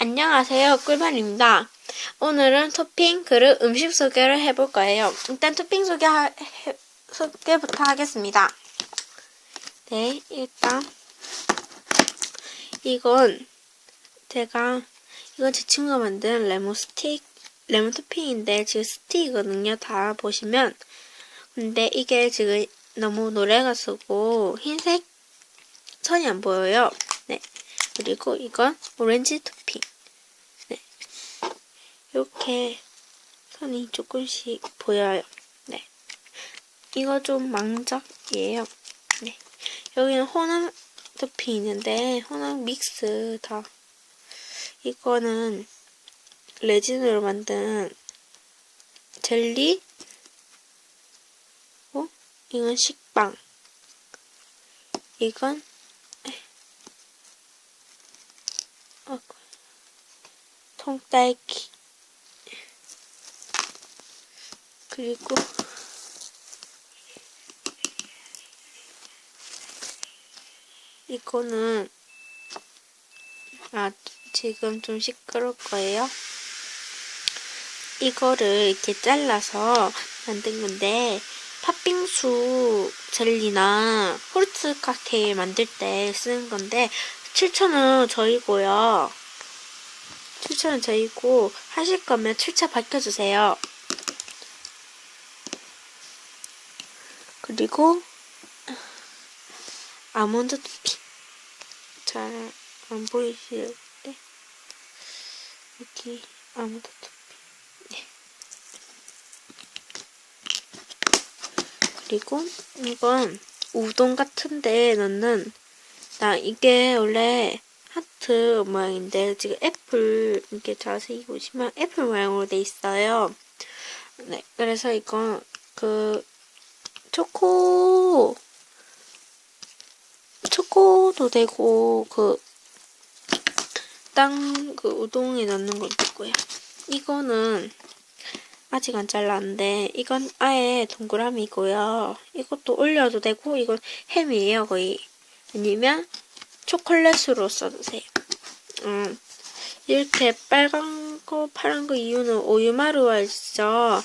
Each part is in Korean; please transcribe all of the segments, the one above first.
안녕하세요. 꿀반입니다. 오늘은 토핑 그릇 음식 소개를 해볼 거예요. 일단 토핑 소개 소개부터 하겠습니다. 네, 일단 이건 제가 이건 제 친구가 만든 레몬 스틱 레몬 토핑인데 지금 스틱이거든요. 다 보시면 근데 이게 지금 너무 노래가 쓰고 흰색 선이 안 보여요. 네. 그리고 이건 오렌지 토핑. 네. 이렇게 선이 조금씩 보여요. 네. 이거 좀 망작이에요. 네. 여기는 호남 토핑 있는데 호남 믹스 다. 이거는 레진으로 만든 젤리. 어? 이건 식빵. 이건 통딸기 그리고 이거는 아 지금 좀 시끄러울 거예요. 이거를 이렇게 잘라서 만든 건데 팥빙수 젤리나 후르츠 칵테일 만들 때 쓰는 건데 7,000원 저희고요. 7,000원 저희고 하실 거면 출처 밝혀주세요. 그리고 아몬드 토핑 잘안때 여기 아몬드 토핑 네. 그리고 이건 우동 같은데 넣는 나 이게 원래 하트 모양인데 지금 애플 이렇게 자세히 보시면 애플 모양으로 돼 있어요. 네, 그래서 이건 그 초코 초코도 되고 그 땅 그 우동에 넣는 것도 있고요. 이거는 아직 안 잘랐는데 이건 아예 동그라미고요. 이것도 올려도 되고 이건 햄이에요 거의. 아니면 초콜릿으로 써주세요. 음, 이렇게 빨간 거, 파란 거 이유는 오유마루와 있어.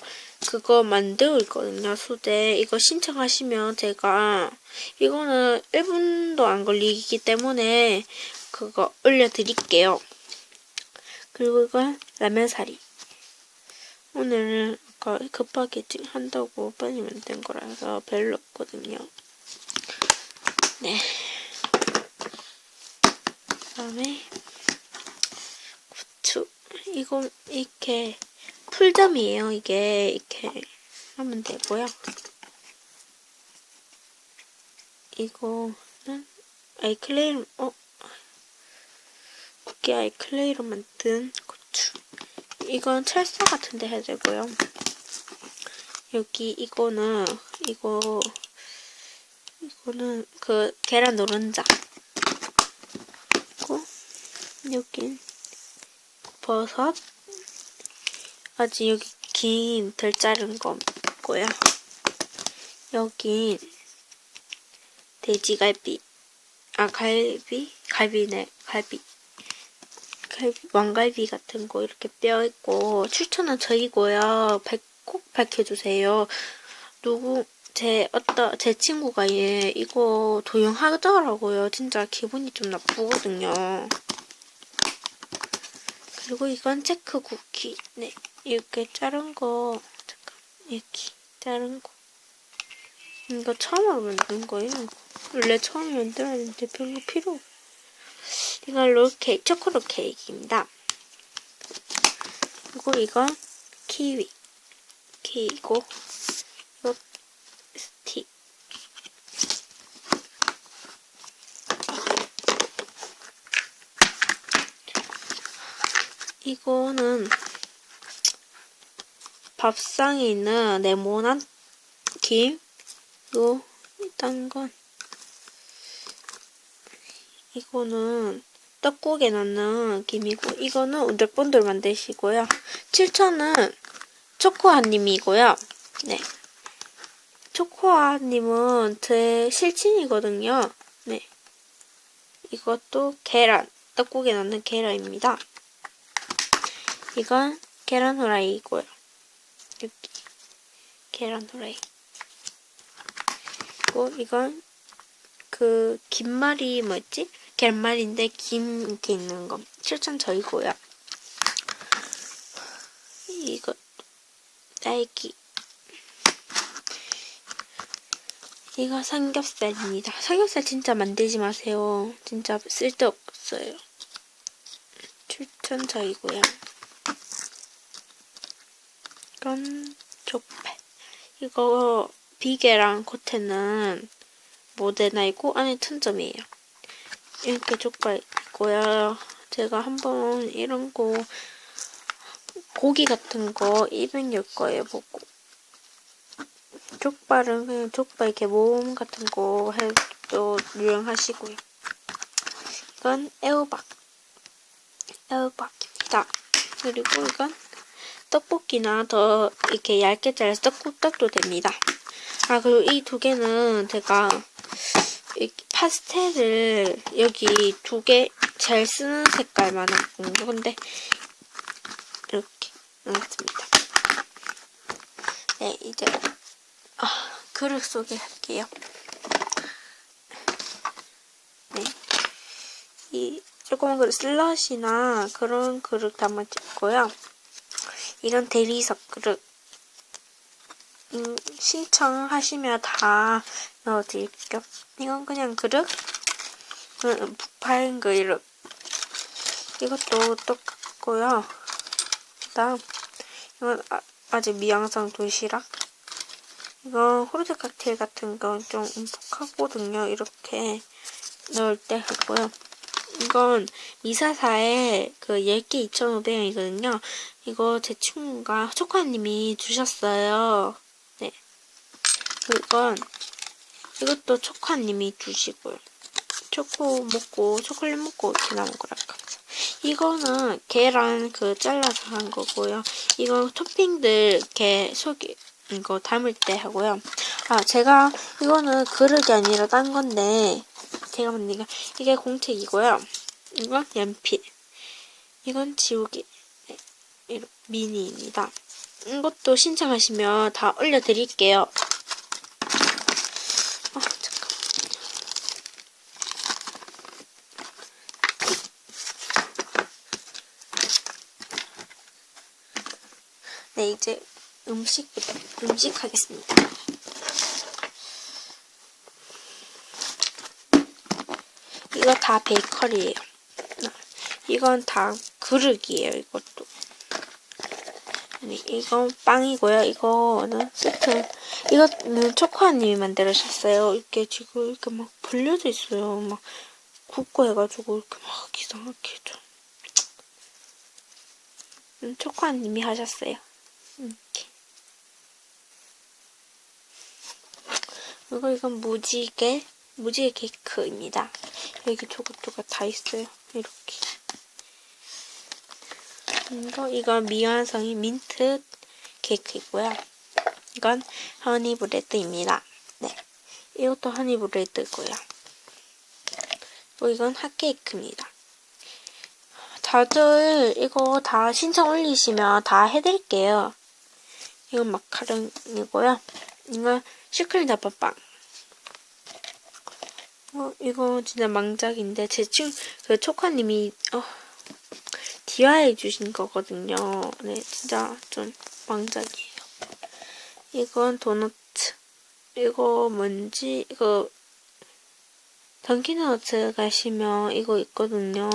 그거 만들고 있거든요, 수제. 이거 신청하시면 제가, 이거는 1분도 안 걸리기 때문에 그거 올려드릴게요. 그리고 이건 라면 사리. 오늘은 아까 급하게 한다고 빨리 만든 거라서 별로 없거든요. 네. 그다음에 고추. 이거 이렇게 풀점이에요. 이게 이렇게 하면 되고요. 이거는 아이클레이로 어 이게 아이클레이로 만든 고추. 이건 찰사 같은데 해야 되고요. 여기 이거는 이거 이거는 그 계란 노른자. 여긴 버섯 아직 여기 긴 덜 자른 거 있고요. 여긴 돼지갈비 아 갈비 갈비네 갈비 갈비 왕갈비 같은 거 이렇게 뼈 있고 추천은 저희고요. 꼭 밝혀주세요. 누구 제 어떤 제 친구가 얘 이거 도용하더라고요. 진짜 기분이 좀 나쁘거든요. 그리고 이건 체크 쿠키. 네, 이렇게 자른 거 잠깐 이렇게 자른 거. 이거 처음으로 만든 거예요. 원래 처음 만들었는데 별로 필요. 이건 롤 케이크, 초코롤 케이크입니다. 그리고 이건 키위. 키위고 이거는 밥상에 있는 네모난 김. 요 일단 건 이거는 떡국에 넣는 김이고 이거는 운들본들 만드시고요. 7천은 초코아님이고요. 네. 초코아님은 제 실친이거든요. 네. 이것도 계란, 떡국에 넣는 계란입니다. 이건 계란 후라이고요. 여기 계란 후라이. 그리고 이건 그 김말이 뭐였지? 계란말인데 김 이렇게 있는 거. 실천 저이고요. 이거 딸기. 이거 삼겹살입니다. 삼겹살 진짜 만들지 마세요. 진짜 쓸데없어요. 추천 저이고요. 이건 족발. 이거 비계랑 겉에는 모데나이고 안에 천점이에요. 이렇게 족발 있고요. 제가 한번 이런 거 고기 같은 거 200열 거예요 보고 족발은 그냥 족발 이렇게 모음 같은 거 해도 유행하시고요. 이건 애호박 애호박입니다. 그리고 이건 떡볶이나 더 이렇게 얇게 잘라서 떡국떡도 됩니다. 아 그리고 이 두 개는 제가 파스텔을 여기 두 개 잘 쓰는 색깔만 한 건데 이렇게 넣었습니다. 네 이제 아, 그릇 소개할게요. 네. 이 조그만 그릇 슬러시나 그런 그릇 담아주고요. 이런 대리석 그릇 음, 신청하시면 다 넣어드릴게요. 이건 그냥 그릇 음, 부파인 그릇 이것도 똑같고요. 그다음 이건 아, 아직 미양성 도시락 이건 호르드 칵테일 같은 건 좀 움푹하거든요. 이렇게 넣을 때 하고요. 이건 미사사의 그 10개 2,500원이거든요. 이거 제 친구가 초코님이 주셨어요. 네. 이건 이것도 초코님이 주시고요. 초코 먹고 초콜릿 먹고 남은 거랄까. 이거는 계란 그 잘라서 한 거고요. 이건 토핑들 이렇게 속이 이거 담을 때 하고요. 아 제가 이거는 그릇이 아니라 딴 건데 제가 만든 게 이게 공책이고요. 이건 연필. 이건 지우개. 네, 미니입니다. 이것도 신청하시면 다 올려드릴게요. 아, 잠깐. 네, 이제 음식부터, 음식 하겠습니다. 이거 다 베이커리예요. 이건 다 그릇이에요. 이것도. 이건 빵이고요. 이거는 세트. 이거는 초코아님이 만들으셨어요. 이렇게 지금 이렇게 막 불려져 있어요. 막 굽고 해가지고 이렇게 막 이상하게 좀. 음, 초코아님이 하셨어요. 이렇게. 그리고 이건 무지개, 무지개 케이크입니다. 여기 조각조각 다 있어요. 이렇게. 이거, 이건 미완성이 민트 케이크이고요. 이건 허니브레드입니다. 네. 이것도 허니브레드고요. 그리고 이건 핫케이크입니다. 다들 이거 다 신청 올리시면 다 해드릴게요. 이건 마카롱이고요. 이건 슈크림 다빠빵. 어, 이거 진짜 망작인데 제 친, 그 초카님이 어, 디아해 주신 거거든요. 네, 진짜 좀 망작이에요. 이건 도넛. 이거 뭔지 이거 던키너츠 가시면 이거 있거든요.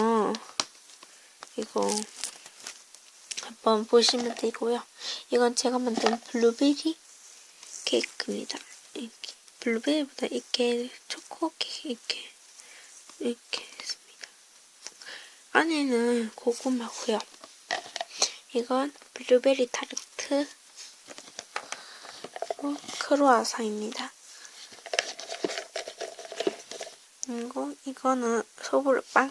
이거 한번 보시면 되고요. 이건 제가 만든 블루베리 케이크입니다. 블루베리보다 이렇게 초 코 케이크 이렇게 이렇게 했습니다. 안에는 고구마고요. 이건 블루베리 타르트 크로아상입니다. 그리고 이거는 소불빵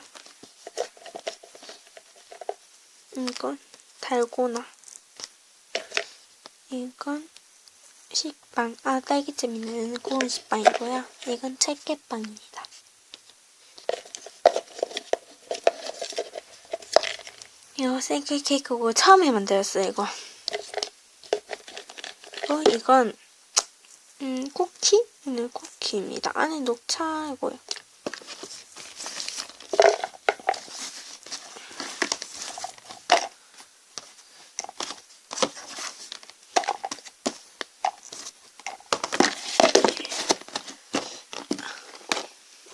이건 달고나 이건 식빵 아 딸기잼 있는 구운 식빵이고요 이건 철개빵입니다 이거 생크 케이크고 처음에 만들었어요, 이거. 어, 이건 음, 쿠키? 네, 쿠키입니다. 안에 녹차이고요.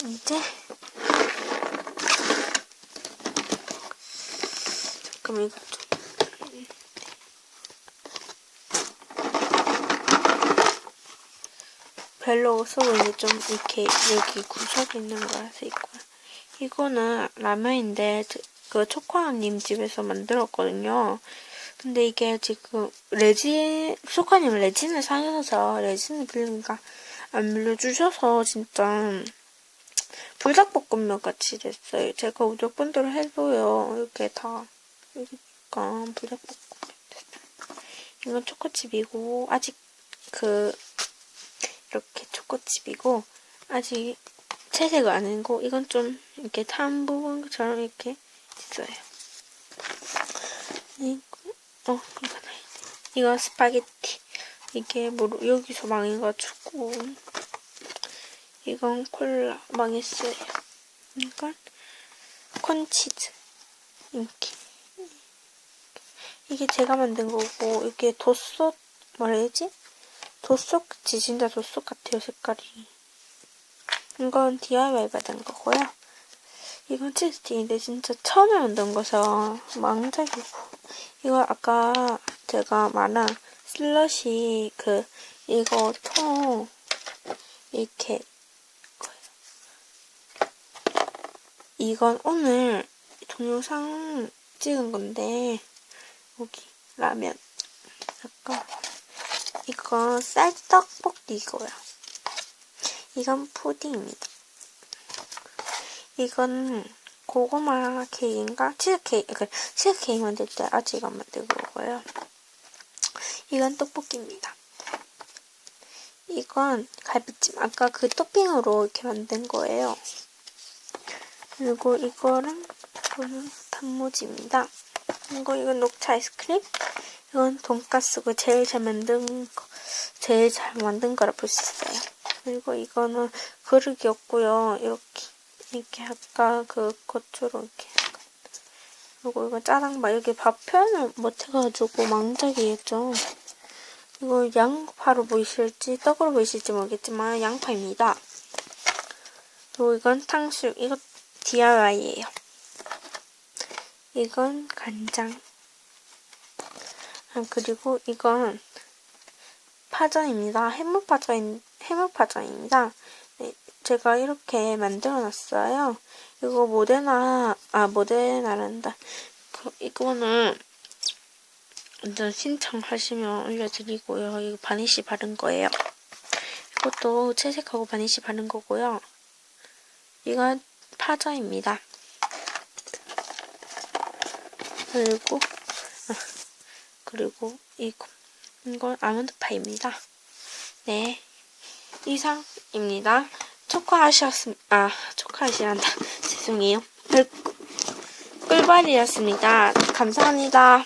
이제 잠깐만 이거 좀 별로 없어 보이는데 좀 이렇게 여기 구석이 있는 거라서 있고요. 이거는 라면인데 저- 그 초코아님 집에서 만들었거든요. 근데 이게 지금 레진 초코아님 레진을 사셔서 레진을 빌리니까 안 빌려주셔서 진짜 불닭볶음면 같이 됐어요. 제가 몇 번대로 해도요. 이렇게 다 그러니까 불닭볶음면 됐어요. 이건 초코칩이고 아직 그 이렇게 초코칩이고 아직 채색을 안 한고 이건 좀 이렇게 탄 부분처럼 이렇게 있어요. 이거 어 아니네. 이거 스파게티 이게 뭐 여기서 망해가지고 이건 콜라 망했어요. 이건 콘치즈 이렇게 이게 제가 만든 거고 이게 도넛 뭐라 해야지? 같이 진짜 도속 같아요 색깔이 이건 DIY 받은 거고요 이건 치즈스틱인데 진짜 처음에 만든 거서 망작이고 이거 아까 제가 말한 슬러시 그 이거 통 이렇게 이건 오늘 동영상 찍은 건데 여기 라면 약간 이건 쌀떡볶이고요. 이건 푸딩입니다. 이건 고구마 케이크인가? 치즈케이크, 그 치즈케이크 만들 때 아직 안 만들고 거고요. 이건 떡볶이입니다. 이건 갈비찜. 아까 그 토핑으로 이렇게 만든 거예요. 그리고 이거는 이거는 단무지입니다. 이거 이건 녹차 아이스크림. 이건 돈가스고 제일 잘 만든 거, 제일 잘 만든 거라 볼 수 있어요. 그리고 이거는 그릇이었고요. 이렇게 이렇게 아까 그 것처럼 이렇게. 그리고 이거 짜장밥 이렇게 밥 표현을 못해가지고 망작이겠죠. 이거 양파로 보이실지 떡으로 보이실지 모르겠지만 양파입니다. 그리고 이건 탕수육 이거 DIY예요. 이건 간장. 아, 그리고 이건 파전입니다. 해물파전, 해물파전입니다. 네, 제가 이렇게 만들어 놨어요. 이거 모데나, 아, 모데나란다. 그, 이거는 완전 신청하시면 올려드리고요. 이거 바니쉬 바른 거예요. 이것도 채색하고 바니쉬 바른 거고요. 이건 파전입니다. 그리고 아, 그리고 이거 이건 아몬드 파입니다. 네 이상입니다. 초코하셨음 아 초코하시란다 죄송해요. 꿀, 꿀벌이었습니다. 감사합니다.